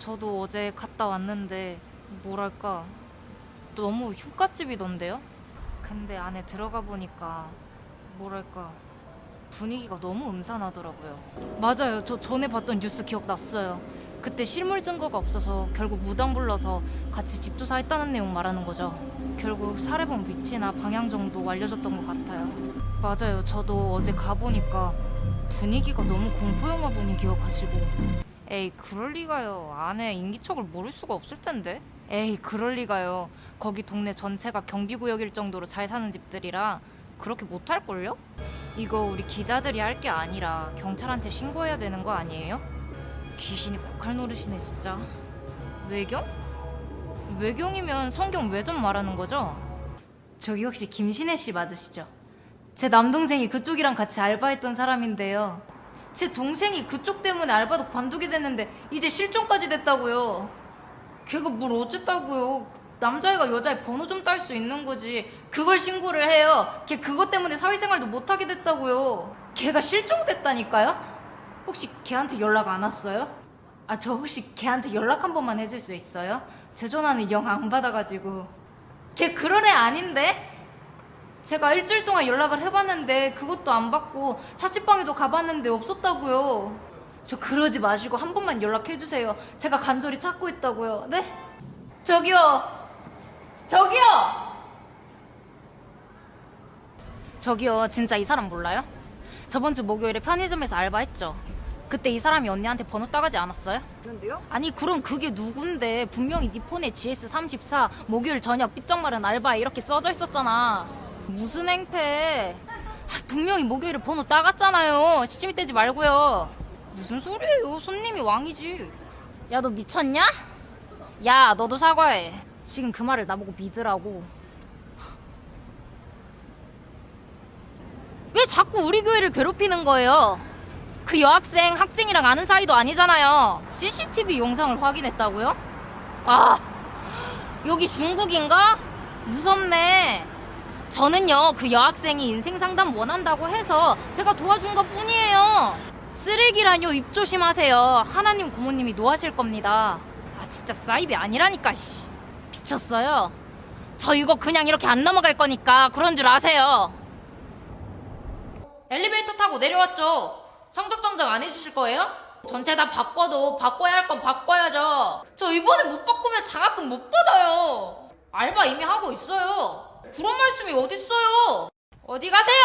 저도 어제 갔다 왔는데 뭐랄까 너무 흉가집이던데요? 근데 안에 들어가 보니까 뭐랄까 분위기가 너무 음산하더라고요. 맞아요. 저 전에 봤던 뉴스 기억났어요. 그때 실물 증거가 없어서 결국 무당 불러서 같이 집 조사했다는 내용 말하는 거죠. 결국 살해본 위치나 방향 정도 알려줬던 것 같아요. 맞아요. 저도 어제 가보니까 분위기가 너무 공포영화 분위기여가지고 에이 그럴 리가요. 안에 인기척을 모를 수가 없을 텐데. 에이 그럴 리가요. 거기 동네 전체가 경비구역일 정도로 잘 사는 집들이라 그렇게 못할 걸요? 이거 우리 기자들이 할 게 아니라 경찰한테 신고해야 되는 거 아니에요? 귀신이 고칼 노릇이네 진짜. 외경? 외경이면 성경 외전 말하는 거죠? 저기 혹시 김신혜 씨 맞으시죠? 제 남동생이 그쪽이랑 같이 알바했던 사람인데요. 제 동생이 그쪽 때문에 알바도 관두게 됐는데 이제 실종까지 됐다고요. 걔가 뭘 어쨌다고요. 남자애가 여자애 번호 좀 딸 수 있는 거지. 그걸 신고를 해요. 걔 그것 때문에 사회생활도 못하게 됐다고요. 걔가 실종됐다니까요? 혹시 걔한테 연락 안 왔어요? 아, 저 혹시 걔한테 연락 한 번만 해줄 수 있어요? 제 전화는 영 안 받아가지고. 걔 그런 애 아닌데? 제가 일주일 동안 연락을 해봤는데 그것도 안 받고 자취방에도 가봤는데 없었다고요. 저 그러지 마시고 한 번만 연락해주세요. 제가 간절히 찾고 있다고요. 네? 저기요. 저기요. 저기요. 진짜 이 사람 몰라요? 저번 주 목요일에 편의점에서 알바했죠. 그때 이 사람이 언니한테 번호 따가지 않았어요? 있는데요? 아니 그럼 그게 누군데 분명히 네 폰에 GS34 목요일 저녁 삐쩍마른 알바 이렇게 써져 있었잖아 무슨 행패 아, 분명히 목요일에 번호 따갔잖아요 시침이 떼지 말고요 무슨 소리예요 손님이 왕이지 야 너 미쳤냐? 야 너도 사과해 지금 그 말을 나보고 믿으라고 왜 자꾸 우리 교회를 괴롭히는 거예요? 그 여학생 학생이랑 아는 사이도 아니잖아요. CCTV 영상을 확인했다고요? 아, 여기 중국인가? 무섭네. 저는요, 그 여학생이 인생 상담 원한다고 해서 제가 도와준 것 뿐이에요. 쓰레기라뇨, 입 조심하세요. 하나님 고모님이 노하실 겁니다. 아, 진짜 사이비 아니라니까, 씨. 미쳤어요. 저 이거 그냥 이렇게 안 넘어갈 거니까 그런 줄 아세요. 엘리베이터 타고 내려왔죠. 성적 정정 안 해주실 거예요? 전체 다 바꿔도 바꿔야 할 건 바꿔야죠. 저 이번에 못 바꾸면 장학금 못 받아요. 알바 이미 하고 있어요. 그런 말씀이 어딨어요? 어디 가세요?